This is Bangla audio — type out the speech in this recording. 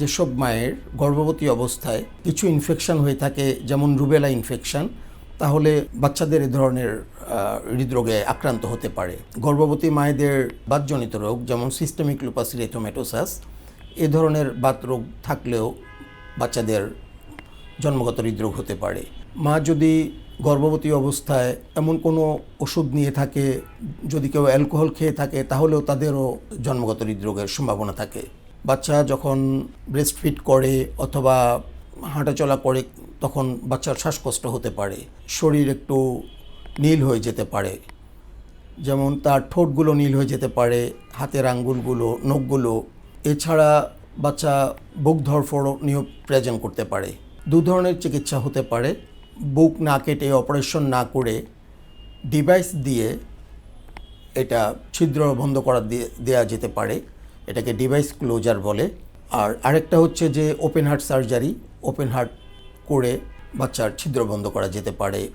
যেসব মায়ের গর্ভবতী অবস্থায় কিছু ইনফেকশন হয়ে থাকে, যেমন রুবেলা ইনফেকশন তাহলে বাচ্চাদের এ ধরনের হৃদরোগে আক্রান্ত হতে পারে। গর্ভবতী মায়েদের বাতজনিত রোগ, যেমন সিস্টেমিক লুপাস রেথোমেটোসাস এ ধরনের বাত রোগ থাকলেও বাচ্চাদের জন্মগত হৃদরোগ হতে পারে। মা যদি গর্ভবতী অবস্থায় এমন কোনো ওষুধ নিয়ে থাকে, যদি কেউ অ্যালকোহল খেয়ে থাকে, তাহলেও তাদেরও জন্মগত হৃদরোগের সম্ভাবনা থাকে। বাচ্চা যখন ব্রেস্ট ফিট করে অথবা হাঁটাচলা করে, তখন বাচ্চার শ্বাসকষ্ট হতে পারে। শরীর একটু নীল হয়ে যেতে পারে। যেমন তার ঠোঁটগুলো নীল হয়ে যেতে পারে, হাতের আঙ্গুলগুলো, নখগুলো। এছাড়া বাচ্চা বুক ধরফড়নিও প্রেজেন্ট করতে পারে। দু ধরনের চিকিৎসা হতে পারে। বুক না কেটে অপারেশন না করে ডিভাইস দিয়ে এটা ছিদ্র বন্ধ করা দিয়ে দেওয়া যেতে পারে। এটাকে ডিভাইস ক্লোজার বলে। আর আরেকটা হচ্ছে যে open heart surgery open heart করে বাচ্চার ছিদ্র বন্ধ করা যেতে পারে।